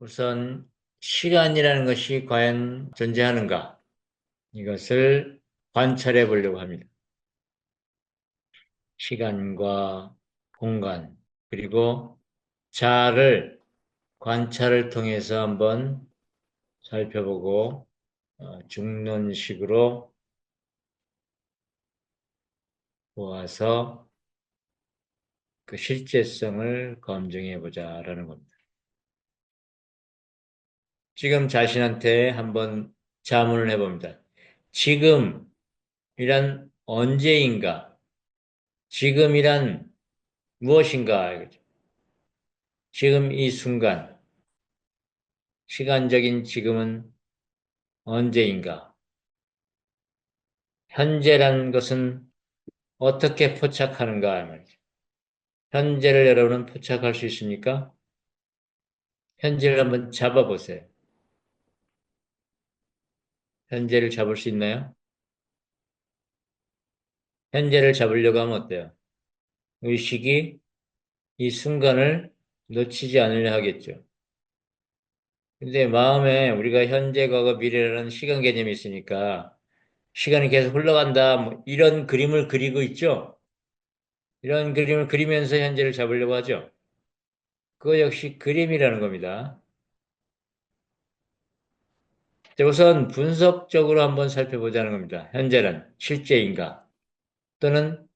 우선 시간이라는 것이 과연 존재하는가? 이것을 관찰해 보려고 합니다. 시간과 공간, 그리고 자를 관찰을 통해서 한번 살펴보고 어, 중론식으로 보아서 그 실제성을 검증해 보자라는 겁니다. 지금 자신한테 한번 자문을 해봅니다. 지금이란 언제인가? 지금이란 무엇인가? 이거죠. 지금 이 순간, 시간적인 지금은 언제인가? 현재란 것은 어떻게 포착하는가? 말이죠. 현재를 여러분은 포착할 수 있습니까? 현재를 한번 잡아보세요. 현재를 잡을 수 있나요? 현재를 잡으려고 하면 어때요? 의식이 이 순간을 놓치지 않으려 하겠죠. 근데 마음에 우리가 현재, 과거, 미래라는 시간 개념이 있으니까 시간이 계속 흘러간다, 뭐 이런 그림을 그리고 있죠? 이런 그림을 그리면서 현재를 잡으려고 하죠. 그거 역시 그림이라는 겁니다. 우선 분석적으로 한번 살펴보자는 겁니다. 현재는 실제인가 또는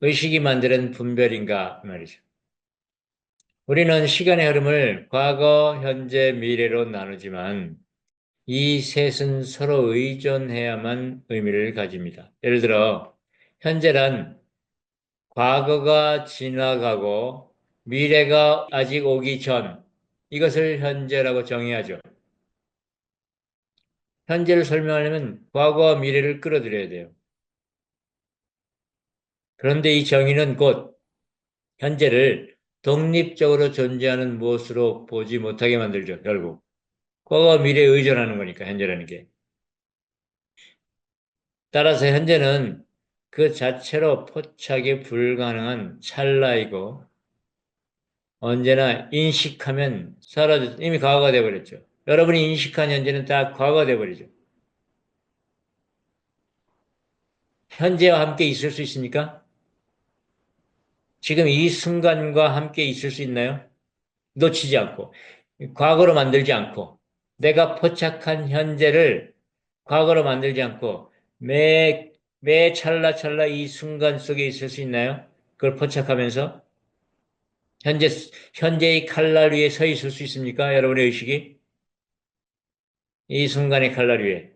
의식이 만드는 분별인가 말이죠. 우리는 시간의 흐름을 과거, 현재, 미래로 나누지만 이 셋은 서로 의존해야만 의미를 가집니다. 예를 들어 현재란 과거가 지나가고 미래가 아직 오기 전 이것을 현재라고 정의하죠. 현재를 설명하려면 과거와 미래를 끌어들여야 돼요. 그런데 이 정의는 곧 현재를 독립적으로 존재하는 무엇으로 보지 못하게 만들죠. 결국 과거와 미래에 의존하는 거니까 현재라는 게. 따라서 현재는 그 자체로 포착이 불가능한 찰나이고 언제나 인식하면 사라져 이미 과거가 되어버렸죠. 여러분이 인식한 현재는 다 과거가 되어버리죠. 현재와 함께 있을 수 있습니까? 지금 이 순간과 함께 있을 수 있나요? 놓치지 않고, 과거로 만들지 않고, 내가 포착한 현재를 과거로 만들지 않고, 매, 매 찰나찰나 이 순간 속에 있을 수 있나요? 그걸 포착하면서? 현재, 현재의 칼날 위에 서 있을 수 있습니까? 여러분의 의식이? 이 순간의 칼날 위에.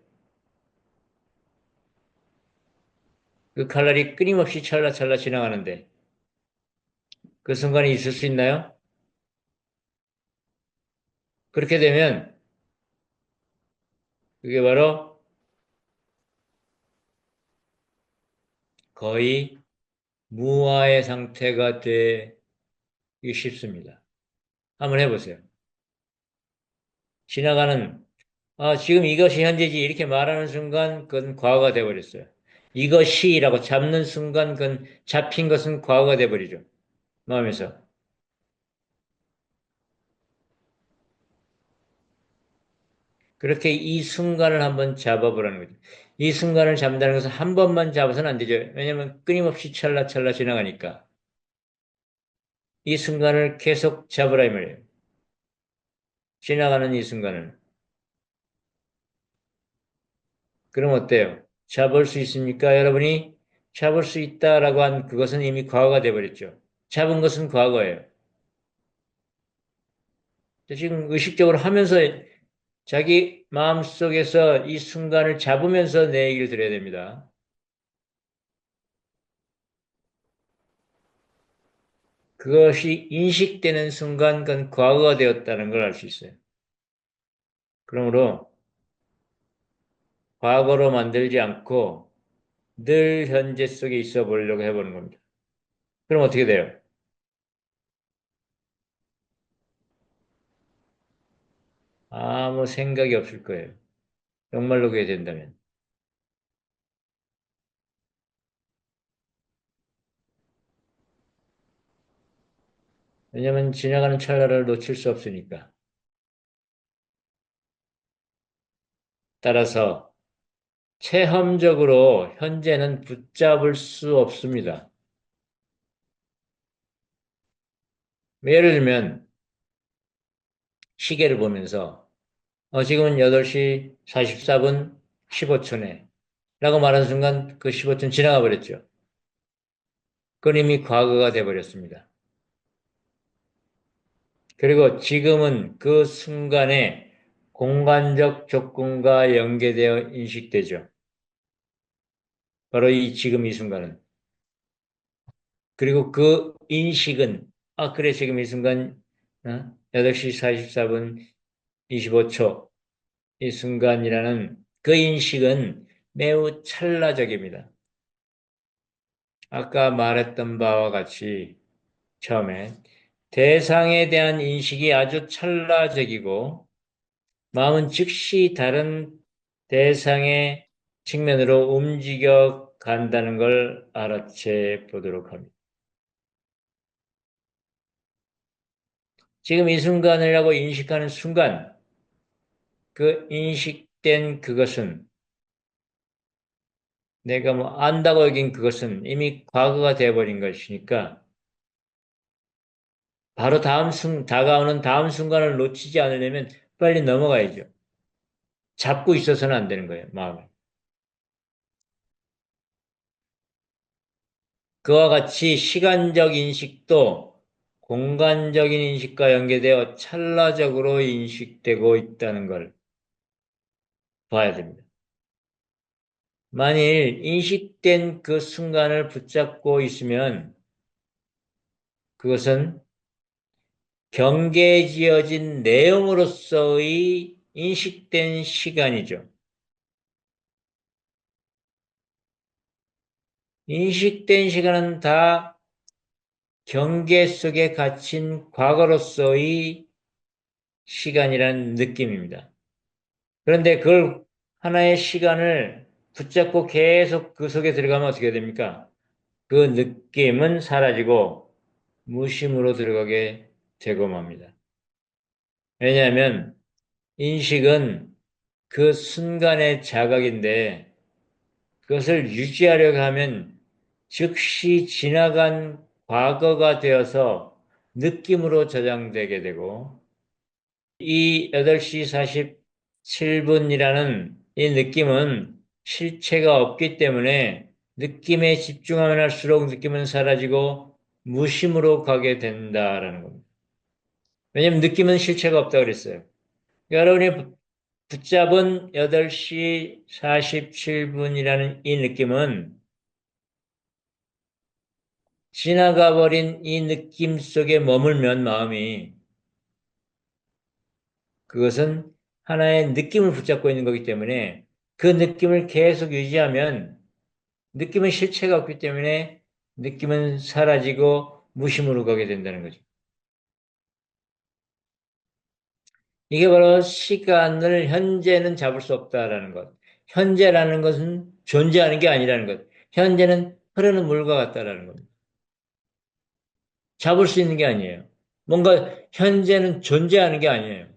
그 칼날이 끊임없이 찰나찰나 지나가는데, 그 순간이 있을 수 있나요? 그렇게 되면 그게 바로 거의 무아의 상태가 되기 쉽습니다. 한번 해보세요. 지나가는 아, 지금 이것이 현재지 이렇게 말하는 순간 그건 과거가 돼버렸어요. 이것이라고 잡는 순간 그건 잡힌 것은 과거가 돼버리죠. 마음에서. 그렇게 이 순간을 한번 잡아보라는 거죠. 이 순간을 잡는다는 것은 한 번만 잡아서는 안 되죠. 왜냐하면 끊임없이 찰나찰나 지나가니까. 이 순간을 계속 잡으라 이 말이에요. 지나가는 이 순간을. 그럼 어때요? 잡을 수 있습니까? 여러분이 잡을 수 있다라고 한 그것은 이미 과거가 돼버렸죠. 잡은 것은 과거예요. 지금 의식적으로 하면서 자기 마음속에서 이 순간을 잡으면서 내 얘기를 드려야 됩니다. 그것이 인식되는 순간 그건 과거가 되었다는 걸 알 수 있어요. 그러므로 과거로 만들지 않고 늘 현재 속에 있어 보려고 해보는 겁니다. 그럼 어떻게 돼요? 아무 생각이 없을 거예요. 정말로 그게 된다면. 왜냐하면 지나가는 찰나를 놓칠 수 없으니까. 따라서 체험적으로 현재는 붙잡을 수 없습니다. 예를 들면 시계를 보면서 어, 지금은 8시 44분 15초네 라고 말하는 순간 그 15초 지나가 버렸죠. 그건 이미 과거가 돼버렸습니다. 그리고 지금은 그 순간에 공간적 조건과 연계되어 인식되죠. 바로 이 지금 이 순간은. 그리고 그 인식은 아 그래 지금 이 순간 어? 8시 44분 25초 이 순간이라는 그 인식은 매우 찰나적입니다. 아까 말했던 바와 같이 처음에 대상에 대한 인식이 아주 찰나적이고 마음은 즉시 다른 대상의 측면으로 움직여 간다는 걸 알아채 보도록 합니다. 지금 이 순간이라고 인식하는 순간, 그 인식된 그것은 내가 뭐 안다고 여긴 그것은 이미 과거가 되어버린 것이니까 바로 다음 순, 다가오는 다음 순간을 놓치지 않으려면 빨리 넘어가야죠. 잡고 있어서는 안 되는 거예요, 마음을. 그와 같이 시간적 인식도 공간적인 인식과 연계되어 찰나적으로 인식되고 있다는 걸 봐야 됩니다. 만일 인식된 그 순간을 붙잡고 있으면 그것은 경계에 지어진 내용으로서의 인식된 시간이죠. 인식된 시간은 다 경계 속에 갇힌 과거로서의 시간이라는 느낌입니다. 그런데 그걸 하나의 시간을 붙잡고 계속 그 속에 들어가면 어떻게 됩니까? 그 느낌은 사라지고 무심으로 들어가게 맙니다. 왜냐하면 인식은 그 순간의 자각인데 그것을 유지하려고 하면 즉시 지나간 과거가 되어서 느낌으로 저장되게 되고 이 8시 47분이라는 이 느낌은 실체가 없기 때문에 느낌에 집중하면 할수록 느낌은 사라지고 무심으로 가게 된다라는 겁니다. 왜냐하면 느낌은 실체가 없다고 그랬어요. 여러분이 붙잡은 8시 47분이라는 이 느낌은 지나가 버린 이 느낌 속에 머물면 마음이 그것은 하나의 느낌을 붙잡고 있는 거기 때문에 그 느낌을 계속 유지하면 느낌은 실체가 없기 때문에 느낌은 사라지고 무심으로 가게 된다는 거죠. 이게 바로 시간을 현재는 잡을 수 없다라는 것. 현재라는 것은 존재하는 게 아니라는 것. 현재는 흐르는 물과 같다라는 겁니다. 잡을 수 있는 게 아니에요. 뭔가 현재는 존재하는 게 아니에요.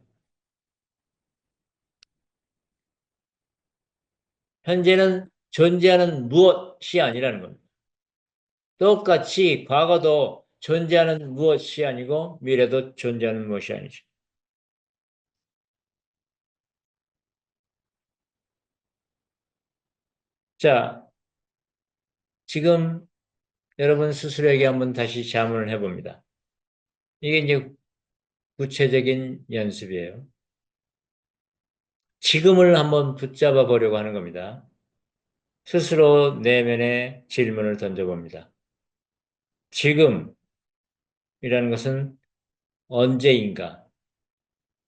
현재는 존재하는 무엇이 아니라는 겁니다. 똑같이 과거도 존재하는 무엇이 아니고 미래도 존재하는 무엇이 아니죠. 자, 지금 여러분 스스로에게 한번 다시 자문을 해봅니다. 이게 이제 구체적인 연습이에요. 지금을 한번 붙잡아 보려고 하는 겁니다. 스스로 내면에 질문을 던져봅니다. 지금이라는 것은 언제인가?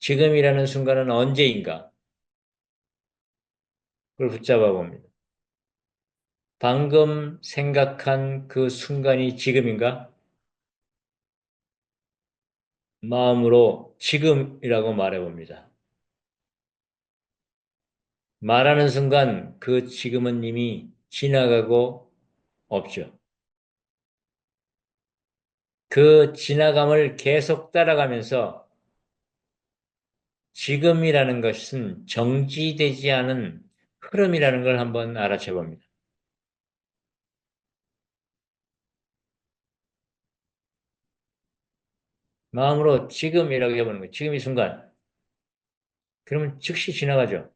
지금이라는 순간은 언제인가? 그걸 붙잡아 봅니다. 방금 생각한 그 순간이 지금인가? 마음으로 지금이라고 말해 봅니다. 말하는 순간 그 지금은 이미 지나가고 없죠. 그 지나감을 계속 따라가면서 지금이라는 것은 정지되지 않은 흐름이라는 걸 한번 알아채 봅니다. 마음으로 지금이라고 해보는 거예요. 지금 이 순간. 그러면 즉시 지나가죠.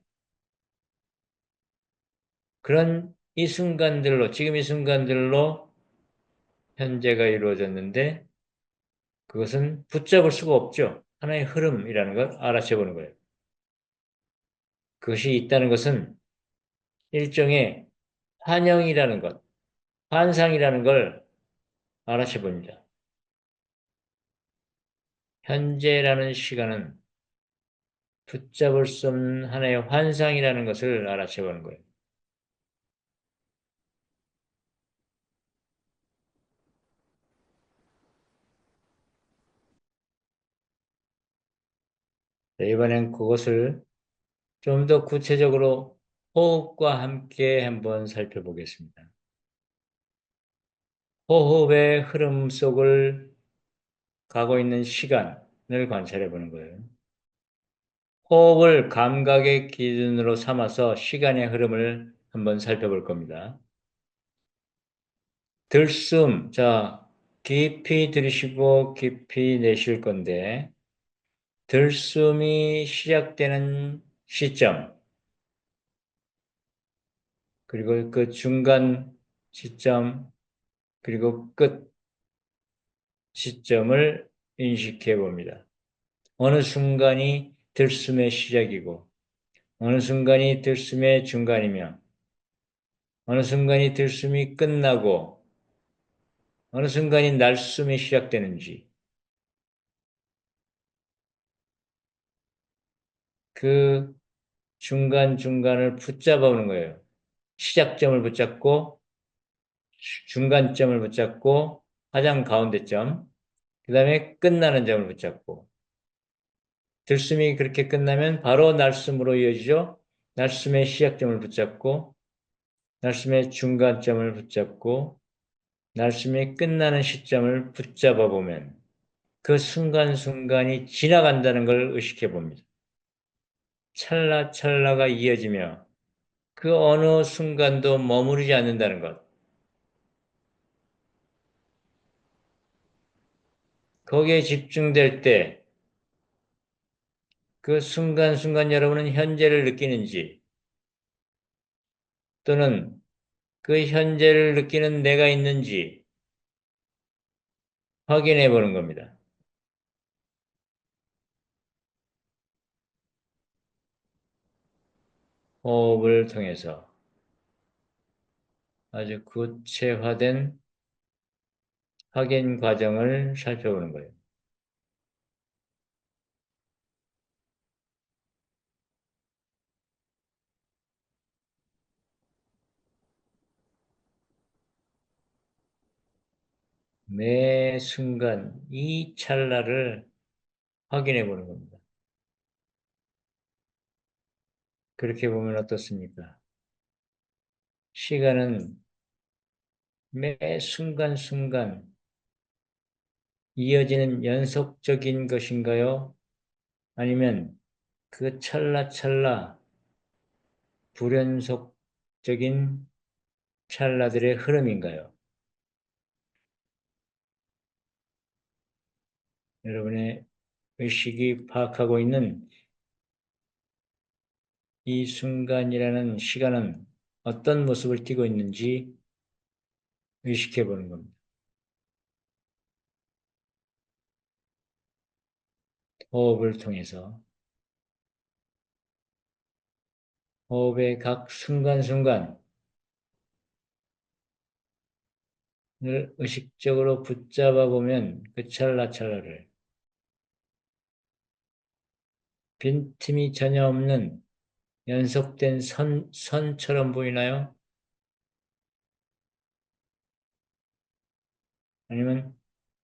그런 이 순간들로, 지금 이 순간들로 현재가 이루어졌는데 그것은 붙잡을 수가 없죠. 하나의 흐름이라는 걸 알아채 보는 거예요. 그것이 있다는 것은 일종의 환영이라는 것, 환상이라는 걸 알아채 봅니다. 현재라는 시간은 붙잡을 수 없는 하나의 환상이라는 것을 알아채 보는 거예요. 이번엔 그것을 좀 더 구체적으로 호흡과 함께 한번 살펴보겠습니다. 호흡의 흐름 속을 가고 있는 시간을 관찰해 보는 거예요. 호흡을 감각의 기준으로 삼아서 시간의 흐름을 한번 살펴볼 겁니다. 들숨, 자, 깊이 들이쉬고 깊이 내쉴 건데, 들숨이 시작되는 시점, 그리고 그 중간 시점, 그리고 끝 시점을 인식해 봅니다. 어느 순간이 들숨의 시작이고, 어느 순간이 들숨의 중간이며, 어느 순간이 들숨이 끝나고, 어느 순간이 날숨이 시작되는지, 그 중간중간을 붙잡아 오는 거예요. 시작점을 붙잡고, 중간점을 붙잡고, 가장 가운데 점, 그 다음에 끝나는 점을 붙잡고, 들숨이 그렇게 끝나면 바로 날숨으로 이어지죠. 날숨의 시작점을 붙잡고, 날숨의 중간점을 붙잡고, 날숨이 끝나는 시점을 붙잡아 보면 그 순간순간이 지나간다는 걸 의식해 봅니다. 찰나찰나가 이어지며 그 어느 순간도 머무르지 않는다는 것. 거기에 집중될 때 그 순간순간 여러분은 현재를 느끼는지 또는 그 현재를 느끼는 내가 있는지 확인해 보는 겁니다. 호흡을 통해서 아주 구체화된 확인 과정을 살펴보는 거예요. 매 순간 이 찰나를 확인해 보는 겁니다. 그렇게 보면 어떻습니까? 시간은 매 순간순간 이어지는 연속적인 것인가요? 아니면 그 찰나찰나 불연속적인 찰나들의 흐름인가요? 여러분의 의식이 파악하고 있는 이 순간이라는 시간은 어떤 모습을 띠고 있는지 의식해 보는 겁니다. 호흡을 통해서 호흡의 각 순간순간을 의식적으로 붙잡아 보면 그 찰나찰나를 빈틈이 전혀 없는 연속된 선, 선처럼 보이나요? 아니면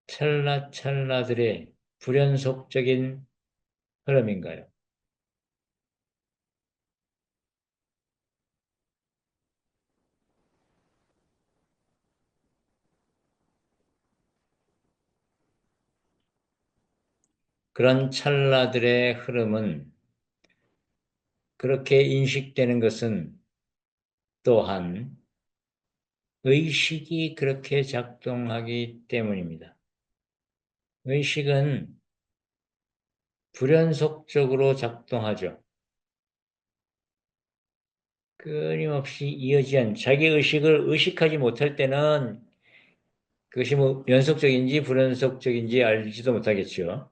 찰나찰나들의 불연속적인 흐름인가요? 그런 찰나들의 흐름은 그렇게 인식되는 것은 또한 의식이 그렇게 작동하기 때문입니다. 의식은 불연속적으로 작동하죠. 끊임없이 이어지는 자기 의식을 의식하지 못할 때는 그것이 뭐 연속적인지 불연속적인지 알지도 못하겠죠.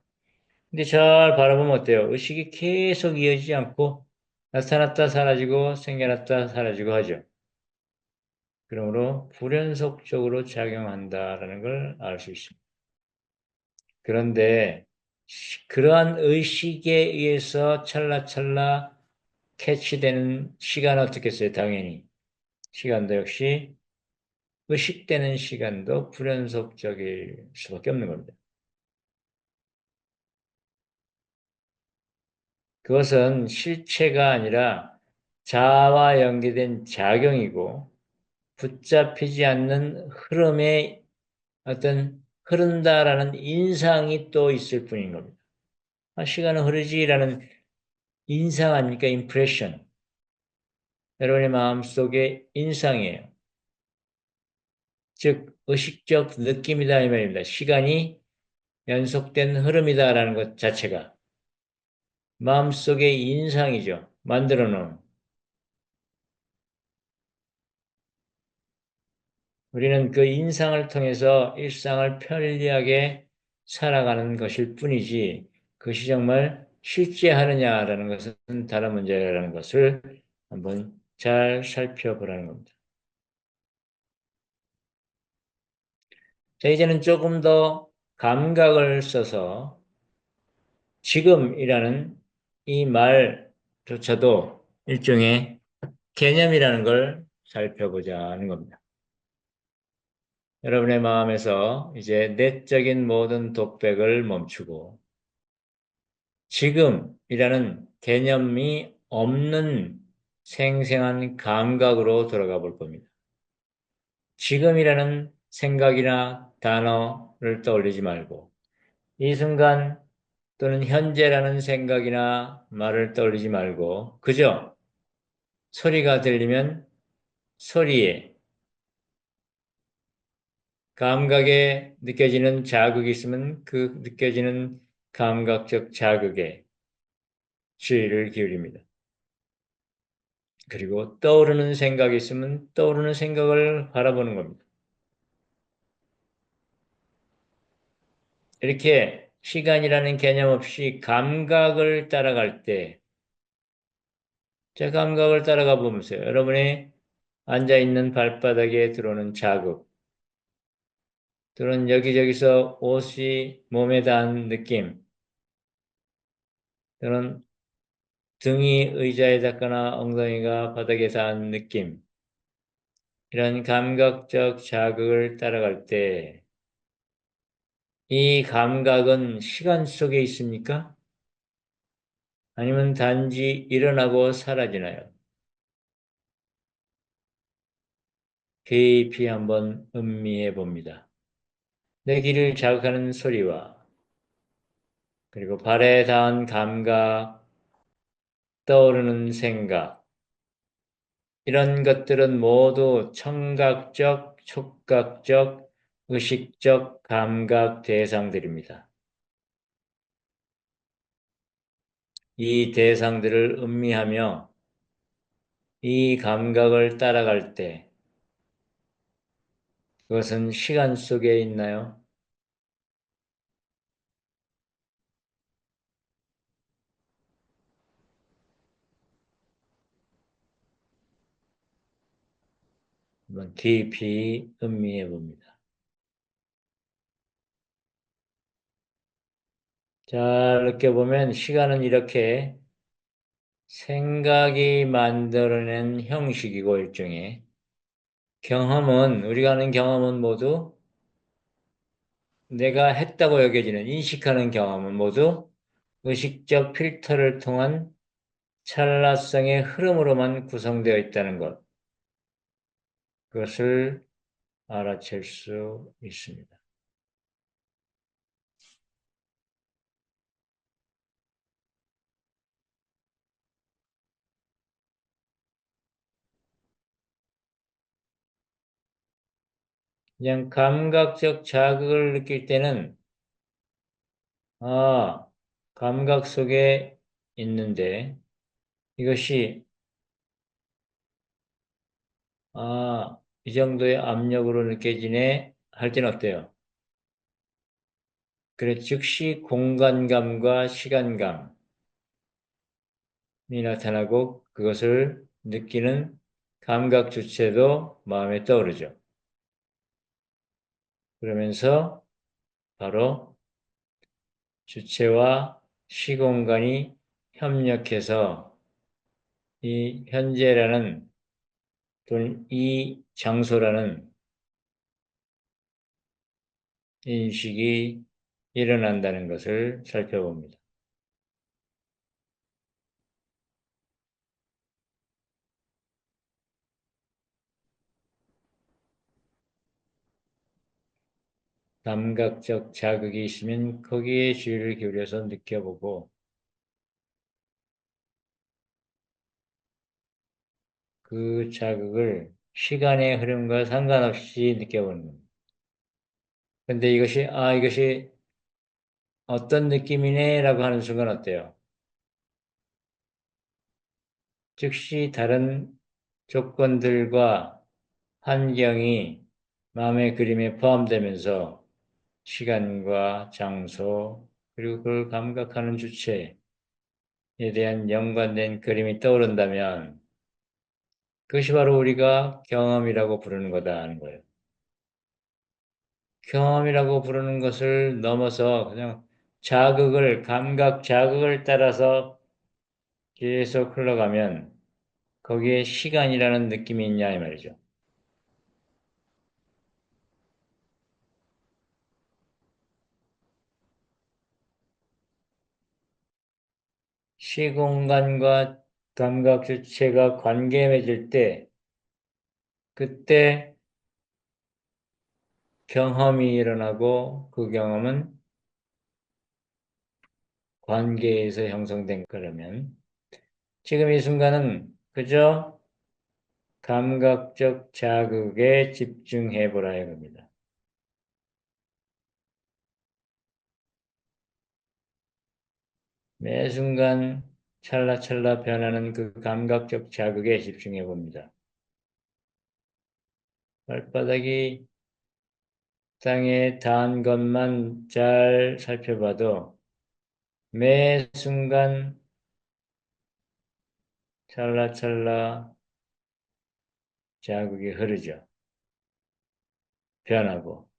근데 잘 바라보면 어때요? 의식이 계속 이어지지 않고 나타났다 사라지고 생겨났다 사라지고 하죠. 그러므로 불연속적으로 작용한다라는 걸 알 수 있습니다. 그런데 그러한 의식에 의해서 찰나찰나 캐치되는 시간은 어떻겠어요? 당연히. 시간도 역시 의식되는 시간도 불연속적일 수밖에 없는 겁니다. 그것은 실체가 아니라 자아와 연계된 작용이고 붙잡히지 않는 흐름의 어떤 흐른다라는 인상이 또 있을 뿐인 겁니다. 아, 시간은 흐르지라는 인상 아닙니까? 임프레션. 여러분의 마음속에 인상이에요. 즉 의식적 느낌이다 이 말입니다. 시간이 연속된 흐름이다라는 것 자체가 마음속의 인상이죠. 만들어 놓은. 우리는 그 인상을 통해서 일상을 편리하게 살아가는 것일 뿐이지 그것이 정말 실제 하느냐라는 것은 다른 문제라는 것을 한번 잘 살펴보라는 겁니다. 자, 이제는 조금 더 감각을 써서 지금이라는 이 말조차도 일종의 개념이라는 걸 살펴보자 하는 겁니다. 여러분의 마음에서 이제 내적인 모든 독백을 멈추고 지금이라는 개념이 없는 생생한 감각으로 돌아가 볼 겁니다. 지금이라는 생각이나 단어를 떠올리지 말고 이 순간 또는 현재라는 생각이나 말을 떠올리지 말고 그저 소리가 들리면 소리에 감각에 느껴지는 자극이 있으면 그 느껴지는 감각적 자극에 주의를 기울입니다. 그리고 떠오르는 생각이 있으면 떠오르는 생각을 바라보는 겁니다. 이렇게 시간이라는 개념 없이 감각을 따라갈 때, 제 감각을 따라가 보면서요. 여러분이 앉아있는 발바닥에 들어오는 자극, 또는 여기저기서 옷이 몸에 닿은 느낌, 또는 등이 의자에 닿거나 엉덩이가 바닥에 닿은 느낌, 이런 감각적 자극을 따라갈 때, 이 감각은 시간 속에 있습니까? 아니면 단지 일어나고 사라지나요? 깊이 한번 음미해 봅니다. 내 귀를 자극하는 소리와 그리고 발에 닿은 감각, 떠오르는 생각, 이런 것들은 모두 청각적, 촉각적, 의식적 감각 대상들입니다. 이 대상들을 음미하며 이 감각을 따라갈 때 그것은 시간 속에 있나요? 깊이 음미해 봅니다. 잘 느껴보면 시간은 이렇게 생각이 만들어낸 형식이고 일종의 경험은 우리가 하는 경험은 모두 내가 했다고 여겨지는 인식하는 경험은 모두 의식적 필터를 통한 찰나성의 흐름으로만 구성되어 있다는 것. 그것을 알아챌 수 있습니다. 그냥 감각적 자극을 느낄 때는, 아, 감각 속에 있는데, 이것이, 아, 이 정도의 압력으로 느껴지네, 할 때는 어때요? 그래, 즉시 공간감과 시간감이 나타나고 그것을 느끼는 감각 주체도 마음에 떠오르죠. 그러면서 바로 주체와 시공간이 협력해서 이 현재라는 또는 이 장소라는 인식이 일어난다는 것을 살펴봅니다. 감각적 자극이 있으면 거기에 주의를 기울여서 느껴보고 그 자극을 시간의 흐름과 상관없이 느껴보는 겁니다. 근데 이것이, 아, 이것이 어떤 느낌이네 라고 하는 순간 어때요? 즉시 다른 조건들과 환경이 마음의 그림에 포함되면서 시간과 장소, 그리고 그걸 감각하는 주체에 대한 연관된 그림이 떠오른다면 그것이 바로 우리가 경험이라고 부르는 거다 하는 거예요. 경험이라고 부르는 것을 넘어서 그냥 자극을, 감각 자극을 따라서 계속 흘러가면 거기에 시간이라는 느낌이 있냐 이 말이죠. 시공간과 감각 주체가 관계에 맺을 때 그때 경험이 일어나고 그 경험은 관계에서 형성된 거라면 지금 이 순간은 그저 감각적 자극에 집중해 보라 이겁니다. 매 순간 찰나찰나 변하는 그 감각적 자극에 집중해 봅니다. 발바닥이 땅에 닿은 것만 잘 살펴봐도 매 순간 찰나찰나 자극이 흐르죠. 변하고.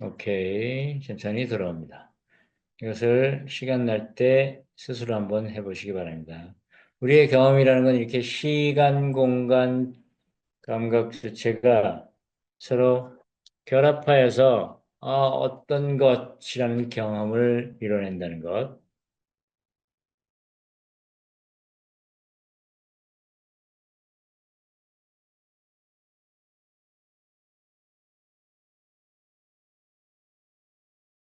오케이. 천천히 들어옵니다. 이것을 시간 날 때 스스로 한번 해보시기 바랍니다. 우리의 경험이라는 건 이렇게 시간, 공간, 감각 주체가 서로 결합하여서 어, 어떤 것이라는 경험을 이뤄낸다는 것.